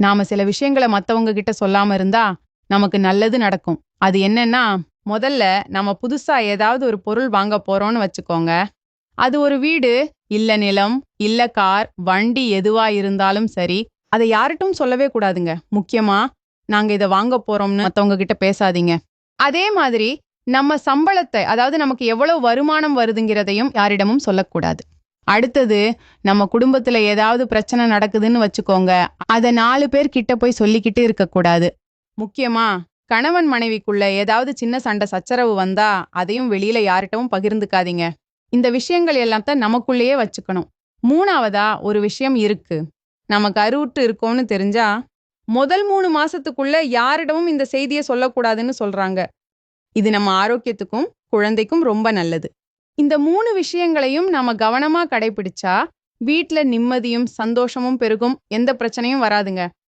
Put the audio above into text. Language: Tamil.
நாம சில விஷயங்களை மத்தவங்க கிட்ட சொல்லாம இருந்தா நமக்கு நல்லது நடக்கும். அது என்னன்னா முதல்ல நம்ம புதுசா ஏதாவது ஒரு பொருள் வாங்க போறோம்னு வச்சுக்கோங்க. அது ஒரு வீடு இல்ல நிலம் இல்ல கார் வண்டி எதுவா இருந்தாலும் சரி அதை யார்கிட்டும் சொல்லவே கூடாதுங்க. முக்கியமா நாங்க இதை வாங்க போறோம்னு மத்தவங்க கிட்ட பேசாதீங்க. அதே மாதிரி நம்ம சம்பளத்தை அதாவது நமக்கு எவ்வளவு வருமானம் வருதுங்கிறதையும் யாரிடமும் சொல்லக்கூடாது. அடுத்தது நம்ம குடும்பத்துல ஏதாவது பிரச்சனை நடக்குதுன்னு வச்சுக்கோங்க. அதை நாலு பேர் கிட்ட போய் சொல்லிக்கிட்டு இருக்கக்கூடாது. முக்கியமா கணவன் மனைவிக்குள்ள ஏதாவது சின்ன சண்டை சச்சரவு வந்தா அதையும் வெளியில யார்கிட்டவும் பகிர்ந்துக்காதீங்க. இந்த விஷயங்கள் எல்லாம் தான் நமக்குள்ளேயே வச்சுக்கணும். மூணாவதா ஒரு விஷயம் இருக்கு. நம்ம அருவுட்டு இருக்கோம்னு தெரிஞ்சா முதல் மூணு மாசத்துக்குள்ள யாரிடமும் இந்த செய்தியை சொல்லக்கூடாதுன்னு சொல்றாங்க. இது நம்ம ஆரோக்கியத்துக்கும் குழந்தைக்கும் ரொம்ப நல்லது. இந்த மூணு விஷயங்களையும் நாம கவனமா கடைபிடிச்சா வீட்ல நிம்மதியும் சந்தோஷமும் பெருகும். எந்த பிரச்சனையும் வராதுங்க.